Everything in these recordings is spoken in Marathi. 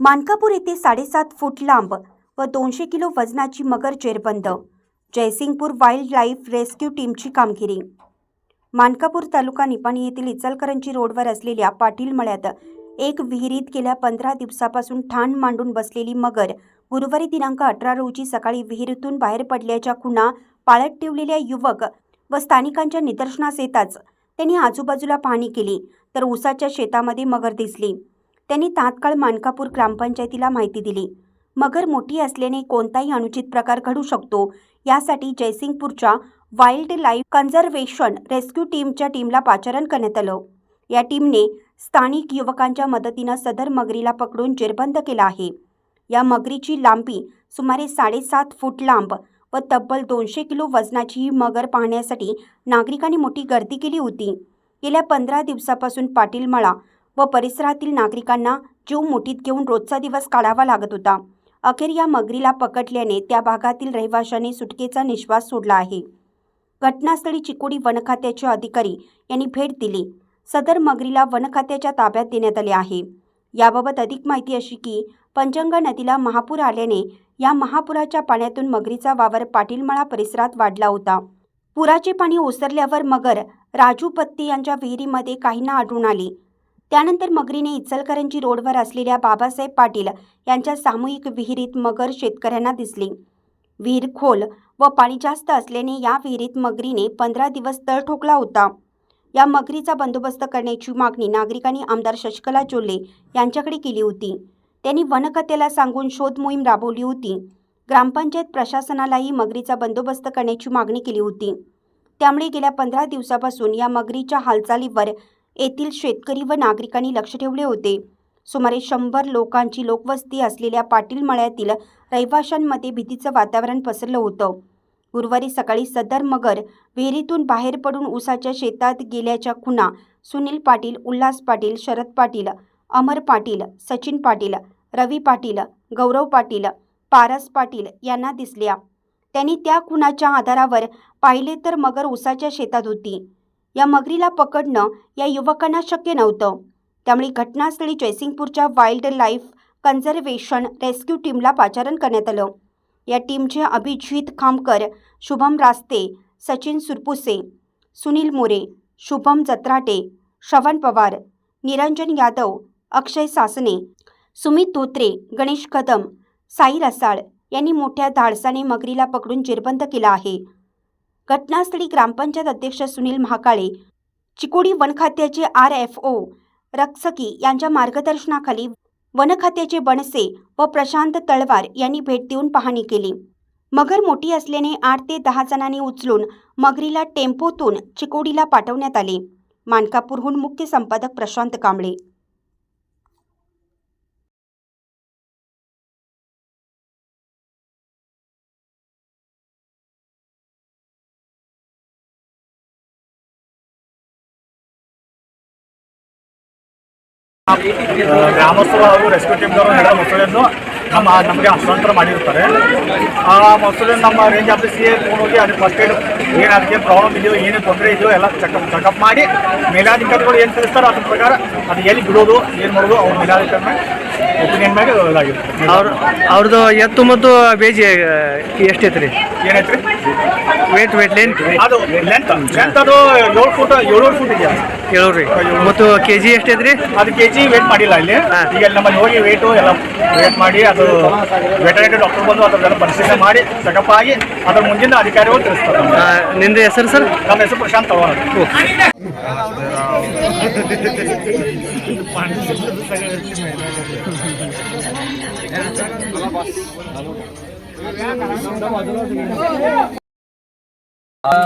मानकापूर येथे साडेसात फूट लांब व दोनशे किलो वजनाची मगर जेरबंद. जयसिंगपूर वाईल्ड लाईफ रेस्क्यू टीमची कामगिरी. मानकापूर तालुका निपाणी येथील इचलकरंजी रोडवर असलेल्या पाटील मळ्यात एक विहिरीत गेल्या पंधरा दिवसापासून ठाण मांडून बसलेली मगर गुरुवारी दिनांक अठरा रोजी सकाळी विहिरीतून बाहेर पडल्याच्या खुणा पाळत ठेवलेल्या युवक व स्थानिकांच्या निदर्शनास येताच त्यांनी आजूबाजूला पाहणी केली तर ऊसाच्या शेतामध्ये मगर दिसली. त्यांनी तात्काळ मानकापूर ग्रामपंचायतीला माहिती दिली. मगर मोठी असल्याने कोणताही अनुचित प्रकार घडू शकतो. यासाठी जयसिंगपूरच्या वाईल्ड लाईफ कन्झर्वेशन रेस्क्यू टीमच्या टीमला पाचारण करण्यात आलं. या टीमने स्थानिक युवकांच्या मदतीनं सदर मगरीला पकडून जेरबंद केला आहे. या मगरीची लांबी सुमारे साडेसात फूट लांब व तब्बल दोनशे किलो वजनाची ही मगर पाहण्यासाठी नागरिकांनी मोठी गर्दी केली होती. गेल्या पंधरा दिवसापासून पाटील मळा व परिसरातील नागरिकांना जीव मुठीत घेऊन रोजचा दिवस काढावा लागत होता. अखेर या मगरीला पकडल्याने त्या भागातील रहिवाशांनी सुटकेचा निश्वास सोडला आहे. घटनास्थळी चिकोडी वनखात्याचे अधिकारी यांनी भेट दिली. सदर मगरीला वनखात्याच्या ताब्यात देण्यात आले आहे. याबाबत अधिक माहिती अशी की पंचंगा नदीला महापूर आल्याने या महापुराच्या पाण्यातून मगरीचा वावर पाटीलमळा परिसरात वाढला होता. पुराचे पाणी ओसरल्यावर मगर राजू पत्ते यांच्या विहिरीमध्ये काहींना आढळून आली. त्यानंतर मगरीने इचलकरंजी रोडवर असलेल्या बाबासाहेब पाटील यांच्या सामूहिक विहिरीत मगर शेतकऱ्यांना दिसली. विहीर खोल व पाणी जास्त असल्याने या विहिरीत मगरीने पंधरा दिवस तळ ठोकला होता. या मगरीचा बंदोबस्त करण्याची मागणी नागरिकांनी आमदार शशकला चोले यांच्याकडे केली होती. त्यांनी वनकथेला सांगून शोध मोहीम राबवली होती. ग्रामपंचायत प्रशासनालाही मगरीचा बंदोबस्त करण्याची मागणी केली होती. त्यामुळे गेल्या पंधरा दिवसापासून या मगरीच्या हालचालीवर येथील शेतकरी व नागरिकांनी लक्ष ठेवले होते. सुमारे शंभर लोकांची लोकवस्ती असलेल्या पाटील मळ्यातील रहिवाशांमध्ये भीतीचं वातावरण पसरलं होतं. गुरुवारी सकाळी सदर मगर विहिरीतून बाहेर पडून उसाच्या शेतात गेल्याच्या खुणा सुनील पाटील उल्हास पाटील शरद पाटील अमर पाटील सचिन पाटील रवी पाटील गौरव पाटील पारस पाटील यांना दिसल्या. त्यांनी त्या खुणाच्या आधारावर पाहिले तर मगर उसाच्या शेतात होती. या मगरीला पकडणं या युवकांना शक्य नव्हतं. त्यामुळे घटनास्थळी जयसिंगपूरच्या वाईल्ड लाईफ कन्झर्वेशन रेस्क्यू टीमला पाचारण करण्यात आलं. या टीमचे अभिजित खामकर शुभम रास्ते सचिन सुरपुसे सुनील मोरे शुभम जत्राटे श्रवण पवार निरंजन यादव अक्षय सासने सुमित धोत्रे गणेश कदम साई रसाळ यांनी मोठ्या धाडसाने मगरीला पकडून जेरबंद केला आहे. घटनास्थळी ग्रामपंचायत अध्यक्ष सुनील महाकाळे चिकोडी वनखात्याचे आर एफ ओ रक्षकी यांच्या मार्गदर्शनाखाली वनखात्याचे बनसे व प्रशांत तळवार यांनी भेट देऊन पाहणी केली. मगर मोठी असल्याने आठ ते दहा जणांनी उचलून मगरीला टेम्पोतून चिकोडीला पाठवण्यात आले. मानकापूरहून मुख्य संपादक प्रशांत कांबळे ಗ್ರಾಮಸ್ಥರು ಹಾಗೂ ರೆಸ್ಕ್ಯೂ ಟೀಮ್ನವರು ಎಲ್ಲ ಮೊಸಳೆಯನ್ನು ನಮ್ಮ ನಮಗೆ ಹಸ್ತಾಂತರ ಮಾಡಿರ್ತಾರೆ. ಆ ಮೊಸಳೆ ನಮ್ಮ ರೇಂಜ್ ಆಫೀಸ್ಗೆ ಹೋಗಿ ಅದಕ್ಕೆ ಫಸ್ಟ್ ಏಡ್ ಏನು ಅದಕ್ಕೆ ಪ್ರಾಬ್ಲಮ್ ಇದೆಯೋ, ಏನು ತೊಂದರೆ ಇದೆಯೋ ಎಲ್ಲ ಚೆಕಪ್ ಚೆಕಪ್ ಮಾಡಿ ಮೇಲಾಧಿಕಾರಿಗಳು ಏನು ತಿಳಿಸ್ತಾರೋ ಅದ್ರ ಪ್ರಕಾರ ಅದು ಎಲ್ಲಿ ಬಿಡೋದು, ಏನು ಮಾಡೋದು ಅವ್ರ ಮೇಲಾಧಿಕಾರಿ ಒಪಿನಿಯನ್ ಮೇಲೆ ಇದಾಗಿರುತ್ತೆ. ಅವ್ರ ಅವ್ರದ್ದು ಎತ್ತು ಮತ್ತು ಬೇಜಿ ಎಷ್ಟೈತೆ ರೀ ಏನೈತ್ರಿ? ವೇಟ್ ವೇಟ್ ಲೆಂತ್ ಅದು ಲೆಂತ್ ಲೆಂತ್ ಅದು ಏಳು ಫುಟ್ ಏಳುವರೆ ಫುಟ್ ಇದೆಯಾ? ಏಳು ರೀ. ಮತ್ತು ಕೆ ಜಿ ಎಷ್ಟೈತೆ ರೀ ಅದು ಕೆ ಜಿ ವೇಟ್ ಮಾಡಿಲ್ಲ ಇಲ್ಲಿ. ಈಗ ನಮ್ಮಲ್ಲಿ ಹೋಗಿ ವೇಟು ಎಲ್ಲ ವೇಟ್ ಮಾಡಿ ಅದು ವೆಟರ್ನರಿ ಡಾಕ್ಟರ್ ಬಂದು ಅದನ್ನೆಲ್ಲ ಪರಿಶೀಲನೆ ಮಾಡಿ ಚೆಕಪ್ ಆಗಿ ಅದ್ರ ಮುಂದಿನ ಅಧಿಕಾರಿಗಳು ತಿಳಿಸ್ತಾರೆ ನಿಂದ ಹೆಸರು ಸರ್? ನಮ್ಮ ಹೆಸರು ಪ್ರಶಾಂತ್ हा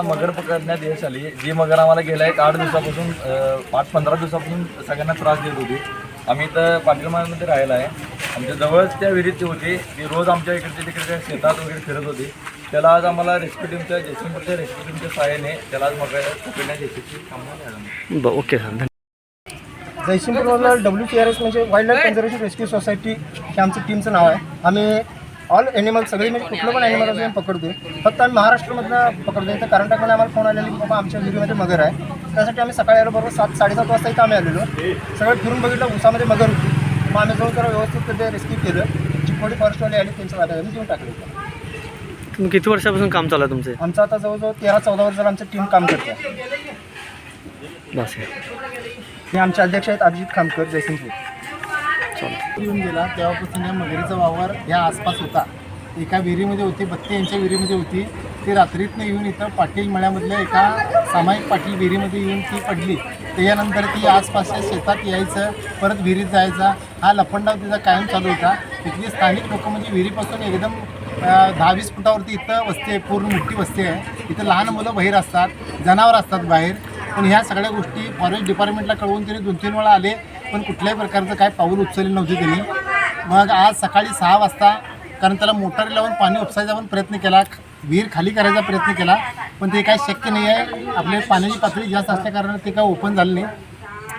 मगर पकडण्यात यश आली. जी मगर आम्हाला गेल्या एक आठ दिवसापासून आठ पंधरा दिवसापासून सगळ्यांना त्रास देत होती. आम्ही इथं पाटीलमाळमध्ये राहायला आहे. आमच्या जवळच त्या विहिरीत ती होती. ती रोज आमच्या इकडच्या तिकडच्या शेतात वगैरे फिरत होती. त्याला आज आम्हाला रेस्क्यू टीमच्या जयसिंगपूरच्या रेस्क्यू टीमच्या सहाय्याने त्याला आज मगर पकडण्यात यशस्वी कामं झालं ब ओके सर जयसिंगपूरमधला डब्ल्यू सी आर एस म्हणजे wild life conservation rescue society हे आमचं टीमचं नाव आहे. आम्ही ऑल ॲनिमल सगळे म्हणजे कुठलं पण ॲनिमल असं आम्ही पकडतो फक्त आम्ही महाराष्ट्रामधनं पकडतो तर कर्नाटकमध्ये आम्हाला फोन आलेला की बाबा आमच्या विहिरीमध्ये मगर आहे. त्यासाठी आम्ही सकाळी आलो बरोबर सात साडेसात वाजता इथं आम्ही आलेलो. सगळं फिरून बघितलं उसामध्ये मगर होती. मग आम्ही जाऊन त्याला व्यवस्थित ते रेस्क्यू केलं. चिकोडी फॉरेस्टवाले आले त्यांच्या ताब्यात आम्ही देऊन टाकले तुम्ही किती वर्षापासून काम चालू आहे तुमचं? आमचं आता जवळजवळ तेरा चौदा वर्ष आमचं टीम काम करते. बस. हे आमचे अध्यक्ष आहेत अभिजित खामकर जयसिंगपूर येऊन गेला तेव्हापासून या मगरीचा वावर या आसपास होता. एका विहिरीमध्ये होती बत्ती यांच्या विहिरीमध्ये होती. ती रात्रीतनं येऊन इथं पाटील मळ्यामधल्या एका सामायिक पाटील विहिरीमध्ये येऊन ती पडली. त्याच्यानंतर ती आसपासच्या शेतात यायचं परत विहिरीत जायचा. हा लपंडाव तिचा कायम चालू होता. तिथली स्थानिक लोक म्हणजे विहिरीपासून एकदम दहावीस दहा वीस फुटावरती इथं वस्ती आहे पूर्ण मोठी वस्ती आहे. इथं लहान मुलं बाहेर असतात जनावर असतात बाहेर. पण ह्या सगळ्या गोष्टी फॉरेस्ट डिपार्टमेंटला कळवून तरी दोन तीन वेळा आले. पण कुठल्याही प्रकारचं काय पाऊल उचलले नव्हते त्यांनी. मग आज सकाळी सहा वाजता कारण त्याला मोटारी लावून पाणी उपसायचा पण प्रयत्न केला. विहीर खाली करायचा प्रयत्न केला. पण ते काय शक्य नाही आहे. आपल्या पाण्याची पातळी जास्त असल्याकारणानं ते काय ओपन झालं नाही.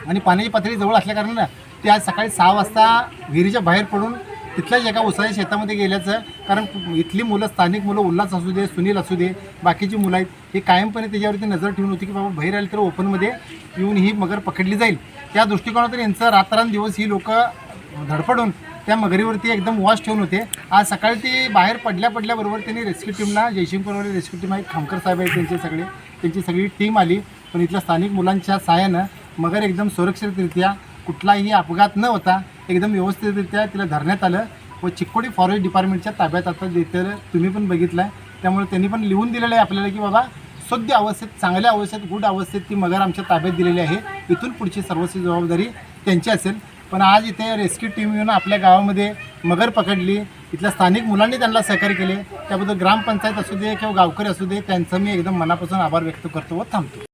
आणि पाण्याची पातळी जवळ असल्याकारणानं ते आज सकाळी सहा वाजता विहिरीच्या बाहेर पडून तिथल्याच एका उसाच्या शेतामध्ये गेल्याचं कारण इथली मुलं स्थानिक मुलं उल्हास असू दे सुनील असू दे बाकीची मुलं आहेत हे कायमपणे त्याच्यावरती नजर ठेवून होती की बाबा बाहेर आले तर ओपनमध्ये येऊन ही मगर पकडली जाईल. त्या दृष्टिकोनातून यांचं रात्रंदिवस ही लोक धडपडून त्या मगरीवरती एकदम वॉश ठेवून होते. आज सकाळी ती बाहेर पडल्या पडल्याबरोबर त्यांनी रेस्क्यू टीमला जयशिंगपूरवाले रेस्क्यू टीम आहे खामकर साहेब आहेत त्यांचे सगळे त्यांची सगळी टीम आली. पण इथल्या स्थानिक मुलांच्या सहाय्यानं मगर एकदम सुरक्षितरित्या कुठलाही अपघात न होता एकदम व्यवस्थितरित्या तिला धरण्यात आलं. व चिक्कोडी फॉरेस्ट डिपार्टमेंटच्या ताब्यात आता देतं तुम्ही पण बघितलं आहे त्यामुळे त्यांनी पण लिहून दिलेलं आहे आपल्याला की बाबा सद्य अवस्थेत चांगल्या अवस्थेत गुड अवस्थेत ती मगर आमच्या ताब्यात दिलेली आहे. इथून पुढची सर्वस्वी जबाबदारी त्यांची असेल. पण आज इथे रेस्क्यू टीम येऊन आपल्या गावामध्ये मगर पकडली. इथल्या स्थानिक मुलांनी त्यांना सहकार्य केले. त्याबद्दल ग्रामपंचायत असू दे किंवा गावकरी असू दे त्यांचं मी एकदम मनापासून आभार व्यक्त करतो व थांबतो.